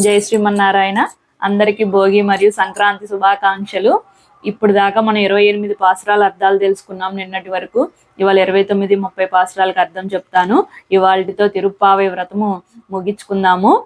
జై శ్రీమన్నారాయణ. అందరికీ భోగి మరియు సంక్రాంతి శుభాకాంక్షలు. ఇప్పుడు దాకా మనం ఇరవై ఎనిమిది పాసరాల అర్థాలు తెలుసుకున్నాం నిన్నటి వరకు. ఇవాళ ఇరవై తొమ్మిది ముప్పై పాసరాలకు అర్థం చెప్తాను. ఇవాళతో తిరుప్పావై వ్రతము ముగించుకుందాము.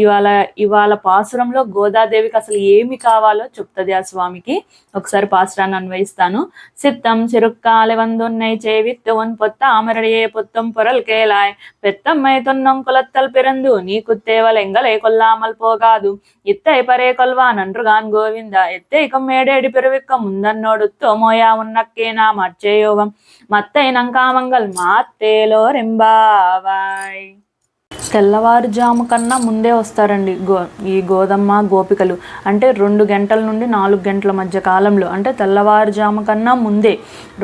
ఇవాళ ఇవాళ పాసురంలో గోదాదేవికి అసలు ఏమి కావాలో చెప్తుంది ఆ స్వామికి. ఒకసారి పాసురాన్ని అన్వయిస్తాను. సిత్తం చిరుక్కాలి వందున్నై చేవిత్తువన్ పొత్త ఆమరడియే పొత్తం పొరల్ కేలాయ్. పెత్తమ్మై తొన్నం కులత్తల్ పెరందు నీ కుత్తేవలెంగలే కొల్లామల్ పోగాదు. ఇత్తై పరే కొల్వా నండ్రుగాన్ గోవింద ఎత్తై మేడేడి పెరువిక్క ముందన్నోడు మోయా ఉన్నక్కేనా మర్చేయోగం మత్తై నంకామంగల్ మాత్తేలో రెంబావాయ్ తెల్లవారుజాము కన్నా ముందే వస్తారండి గో ఈ గోధమ్మ గోపికలు. అంటే రెండు గంటల నుండి నాలుగు గంటల మధ్య కాలంలో అంటే తెల్లవారుజాము కన్నా ముందే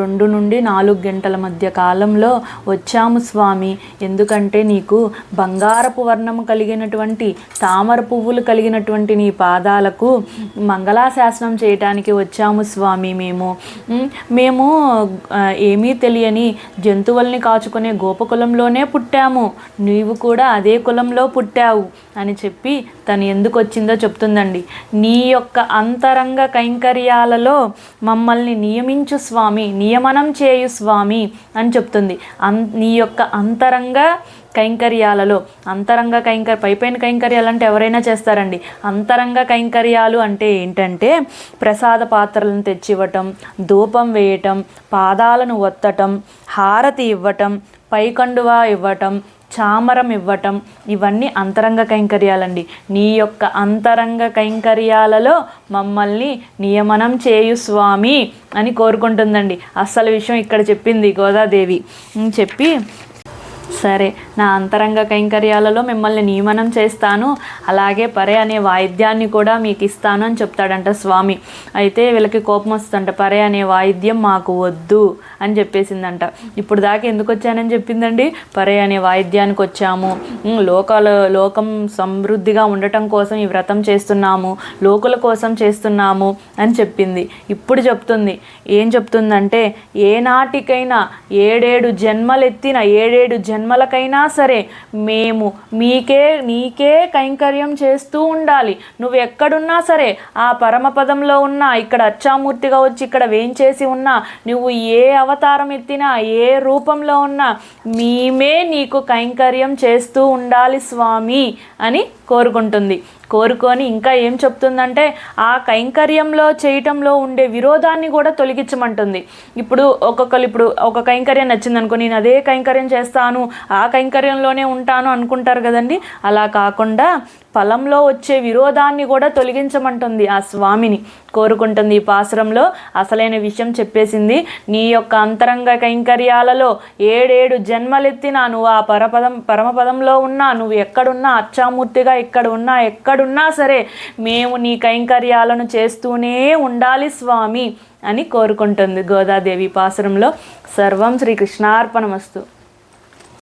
రెండు నుండి నాలుగు గంటల మధ్య కాలంలో వచ్చాము స్వామి. ఎందుకంటే నీకు బంగారపు వర్ణము కలిగినటువంటి తామర పువ్వులు కలిగినటువంటి నీ పాదాలకు మంగళాశాసనం చేయటానికి వచ్చాము స్వామి మేము. మేము ఏమీ తెలియని జంతువుల్ని కాచుకునే గోపకులంలోనే పుట్టాము. నీవు కూడా అదే కులంలో పుట్టావు అని చెప్పి తను ఎందుకు వచ్చిందో చెప్తుందండి. నీ యొక్క అంతరంగ కైంకర్యాలలో మమ్మల్ని నియమించు స్వామి నియమనం చేయు స్వామి అని చెప్తుంది. అన్ నీ యొక్క అంతరంగ కైంకర్యాలలో అంతరంగ కైంకర్ పైపైన కైంకర్యాలు అంటే ఎవరైనా చేస్తారండి. అంతరంగ కైంకర్యాలు అంటే ఏంటంటే ప్రసాద పాత్రలను తెచ్చివ్వటం ధూపం వేయటం పాదాలను ఒత్తటం హారతి ఇవ్వటం పైకండువా ఇవ్వటం చామరం ఇవ్వటం ఇవన్నీ అంతరంగ కైంకర్యాలండి. నీ యొక్క అంతరంగ కైంకర్యాలలో మమ్మల్ని నియమనం చేయు స్వామి అని కోరుకుంటుందండి. అస్సలు విషయం ఇక్కడ చెప్పింది గోదాదేవి. చెప్పి సరే నా అంతరంగ కైంకర్యాలలో మిమ్మల్ని నియమనం చేస్తాను. అలాగే పరే అనే వాయిద్యాన్ని కూడా మీకు ఇస్తాను అని చెప్తాడంట స్వామి. అయితే వీళ్ళకి కోపం వస్తుందంట పరే అనే వాయిద్యం మాకు వద్దు అని చెప్పేసిందంట. ఇప్పుడు దాకా ఎందుకు వచ్చానని చెప్పిందండి? పరే అనే వాయిద్యానికి వచ్చాము. లోకాలు లోకాల లోకం సమృద్ధిగా ఉండటం కోసం ఈ వ్రతం చేస్తున్నాము. లోకుల కోసం చేస్తున్నాము అని చెప్పింది. ఇప్పుడు చెప్తుంది. ఏం చెప్తుందంటే ఏనాటికైనా ఏడేడు జన్మలెత్తిన ఏడేడు జన్మ జన్మలకైనా సరే మేము మీకే నీకే కైంకర్యం చేస్తూ ఉండాలి. నువ్వు ఎక్కడున్నా సరే ఆ పరమపదంలో ఉన్నా ఇక్కడ అచ్చామూర్తిగా వచ్చి ఇక్కడ వేంచేసి ఉన్నా నువ్వు ఏ అవతారం ఎత్తినా ఏ రూపంలో ఉన్నా మేమే నీకు కైంకర్యం చేస్తూ ఉండాలి స్వామి అని కోరుకుంటుంది. కోరుకొని ఇంకా ఏం చెప్తుందంటే ఆ కైంకర్యంలో చేయటంలో ఉండే విరోధాన్ని కూడా తొలగించమంటుంది. ఇప్పుడు ఒక్కొక్కరు ఇప్పుడు ఒక కైంకర్యం నచ్చింది అనుకో నేను అదే కైంకర్యం చేస్తాను ఆ కైంకర్యంలోనే ఉంటాను అనుకుంటారు కదండి. అలా కాకుండా ఫలంలో వచ్చే విరోధాన్ని కూడా తొలగించమంటుంది ఆ స్వామిని. కోరుకుంటుంది ఈ పాసురంలో అసలైన విషయం చెప్పేసింది నీ యొక్క అంతరంగ కైంకర్యాలలో ఏడేడు జన్మలెత్తినా నువ్వు ఆ పరపదం పరమపదంలో ఉన్నా నువ్వు ఎక్కడున్నా అచ్చామూర్తిగా ఇక్కడ ఉన్నా ఎక్కడున్నా సరే మేము నీ కైంకర్యాలను చేస్తూనే ఉండాలి స్వామి అని కోరుకుంటుంది గోదాదేవి పాసురంలో. సర్వం శ్రీకృష్ణార్పణమస్తు.